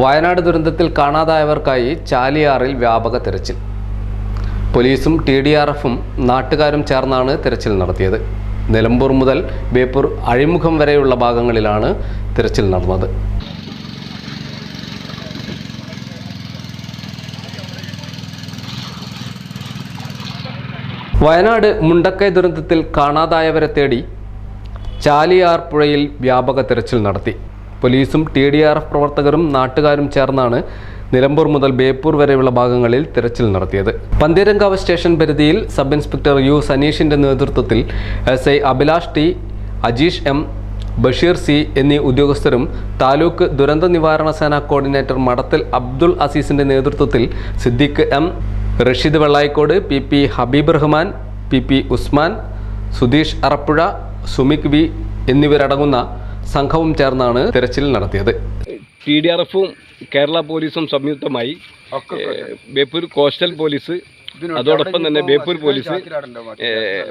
വയനാട് ദുരന്തത്തിൽ കാണാതായവർക്കായി ചാലിയാറിൽ വ്യാപക തിരച്ചിൽ. പോലീസും ടി ഡി ആർ എഫും നാട്ടുകാരും ചേർന്നാണ് തിരച്ചിൽ നടത്തിയത്. നിലമ്പൂർ മുതൽ ബേപ്പൂർ അഴിമുഖം വരെയുള്ള ഭാഗങ്ങളിലാണ് തിരച്ചിൽ നടന്നത്. വയനാട് മുണ്ടക്കൈ ദുരന്തത്തിൽ കാണാതായവരെ തേടി ചാലിയാർ പുഴയിൽ വ്യാപക തിരച്ചിൽ നടത്തി. പോലീസും ടി ഡി ആർ എഫ് പ്രവർത്തകരും നാട്ടുകാരും ചേർന്നാണ് നിലമ്പൂർ മുതൽ ബേപ്പൂർ വരെയുള്ള ഭാഗങ്ങളിൽ തിരച്ചിൽ നടത്തിയത്. പന്തീരങ്കാവ് സ്റ്റേഷൻ പരിധിയിൽ സബ് ഇൻസ്പെക്ടർ യു സനീഷിന്റെ നേതൃത്വത്തിൽ S I Abhilash T Ajeesh M Basheer C എന്നീ ഉദ്യോഗസ്ഥരും താലൂക്ക് ദുരന്ത നിവാരണ സേന കോർഡിനേറ്റർ മടത്തിൽ അബ്ദുൾ അസീസിന്റെ നേതൃത്വത്തിൽ Siddique M Rasheed Vellayikode P P Habeeb Rahman P P Usman Sudheesh Arappuzha Sumik V എന്നിവരടങ്ങുന്ന സംഘവും ചേർന്നാണ് തിരച്ചിൽ നടത്തിയത്. ടി ഡി ആർ എഫും കേരള പോലീസും സംയുക്തമായി ബേപ്പൂർ കോസ്റ്റൽ പോലീസ് അതോടൊപ്പം തന്നെ Beypore police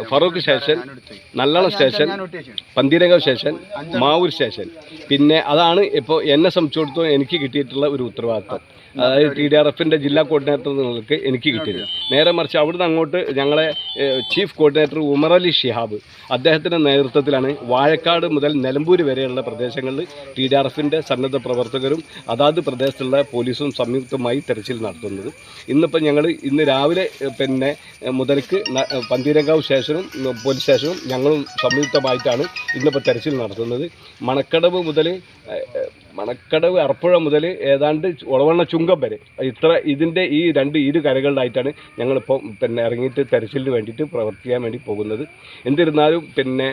Farook station. Nallalam station. Pantheerankavu station Mavoor station പിന്നെ അതാണ് ഇപ്പോൾ എന്നെ സംബന്ധിച്ചിടത്തോളം എനിക്ക് കിട്ടിയിട്ടുള്ള ഒരു ഉത്തരവാദിത്വം. അതായത് ടി ഡി ആർ എഫിന്റെ ജില്ലാ കോർഡിനേറ്റർ നിങ്ങൾക്ക് എനിക്ക് കിട്ടിയത്. നേരെ മറിച്ച് അവിടുന്ന് അങ്ങോട്ട് ഞങ്ങളെ ചീഫ് കോർഡിനേറ്റർ ഉമർ അലി ഷിഹാബ് അദ്ദേഹത്തിന്റെ നേതൃത്വത്തിലാണ് വാഴക്കാട് മുതൽ നിലമ്പൂർ വരെയുള്ള പ്രദേശങ്ങളിൽ ടി ഡി ആർ എഫിന്റെ സന്നദ്ധ പ്രവർത്തകരും അതാത് പ്രദേശത്തുള്ള പോലീസും സംയുക്തമായി തെരച്ചിൽ നടത്തുന്നത്. ഇന്നിപ്പോൾ ഞങ്ങൾ ഇന്ന് രാവിലെ പിന്നെ മുതൽക്ക് പന്തീരങ്കാവ് സ്റ്റേഷനും പോലീസ് സ്റ്റേഷനും ഞങ്ങളും സംയുക്തമായിട്ടാണ് ഇന്നിപ്പോൾ തെരച്ചിൽ നടത്തുന്നത്. മണക്കടവ് മുതൽ മണക്കടവ് അർപ്പുഴ മുതൽ ഏതാണ്ട് ഉളവണ്ണ ചുങ്കം വരെ. ഇത്ര ഇതിന്റെ ഈ രണ്ട് ഇരു കരകളിലായിട്ടാണ് ഞങ്ങളിപ്പോൾ പിന്നെ ഇറങ്ങിയിട്ട് തെരച്ചിലിന് വേണ്ടിയിട്ട് പ്രവർത്തിക്കാൻ വേണ്ടി പോകുന്നത്. എന്നിരുന്നാലും പിന്നെ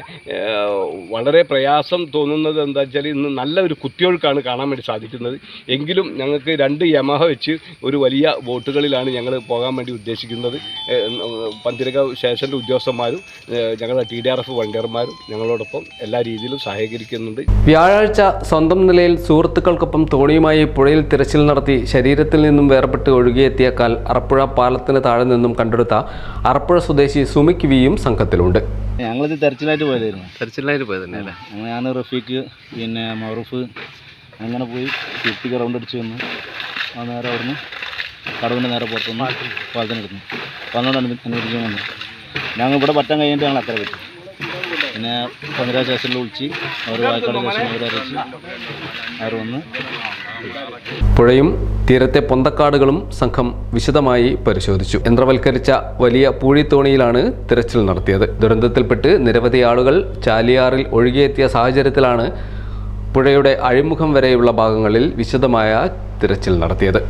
വളരെ പ്രയാസം തോന്നുന്നത് എന്താ വെച്ചാൽ ഇന്ന് നല്ല ഒരു കുത്തിയൊഴുക്കാണ് കാണാൻ വേണ്ടി സാധിക്കുന്നത്. എങ്കിലും ഞങ്ങൾക്ക് രണ്ട് യമഹ വെച്ച് ഒരു വലിയ ബോട്ടുകളിലാണ് ഞങ്ങൾ പോകാൻ വേണ്ടി ഉദ്ദേശിക്കുന്നത്. പന്തിരക സ്റ്റേഷന്റെ ഉദ്യോഗസ്ഥന്മാരും ഞങ്ങളുടെ ടി ഡി ആർ എഫ് വണ്ടിയർമാരും ഞങ്ങളോടൊപ്പം എല്ലാ രീതിയിലും സഹകരിക്കുന്നുണ്ട്. വ്യാഴാഴ്ച സ്വന്തം നിലയിൽ സുഹൃത്തുക്കൾക്കൊപ്പം തോണിയുമായി പുഴയിൽ തിരച്ചിൽ നടത്തി ശരീരത്തിൽ നിന്നും വേർപെട്ട് ഒഴുകിയെത്തിയ കാൽ അറപ്പുഴ പാലത്തിന് താഴെ നിന്നും കണ്ടെടുത്ത അറപ്പുഴ സ്വദേശി സുമിക് വിയും സംഘത്തിലുണ്ട്. ഞങ്ങളിത് തെരച്ചിലായിട്ട് പോയതായിരുന്നു. തെരച്ചിലായിട്ട് പോയത് തന്നെ അല്ലേ ഞങ്ങൾ ഞാൻ റഫീഖ് പിന്നെ മറുഫ് അങ്ങനെ പോയി ചുറ്റിക്ക് റൗണ്ട് അടിച്ച് വന്നു. ആ നേരെ അവിടുന്ന് കടവിന്റെ നേരെ പുറത്തുനിന്ന് പാലത്തിനെടുത്തു വന്നോണ്ട് അനു അനുവദിക്കാൻ വന്നു ഞങ്ങൾ ഇവിടെ പറ്റാൻ കഴിഞ്ഞിട്ട് ഞങ്ങൾ അത്ര പറ്റി പിന്നെ പതിനാറ് സ്റ്റേഷനിൽ വിളിച്ച് അവർ വായക്കാട് സ്റ്റേഷനിൽ അവരെ അറിയിച്ച് അവർ വന്ന്. പുഴയും തീരത്തെ പൊന്തക്കാടുകളും സംഘം വിശദമായി പരിശോധിച്ചു. യന്ത്രവൽക്കരിച്ച വലിയ പൂഴിത്തോണിയിലാണ് തിരച്ചിൽ നടത്തിയത്. ദുരന്തത്തിൽപ്പെട്ട് നിരവധി ആളുകൾ ചാലിയാറിൽ ഒഴുകിയെത്തിയ സാഹചര്യത്തിലാണ് പുഴയുടെ അഴിമുഖം വരെയുള്ള ഭാഗങ്ങളിൽ വിശദമായ തിരച്ചിൽ നടത്തിയത്.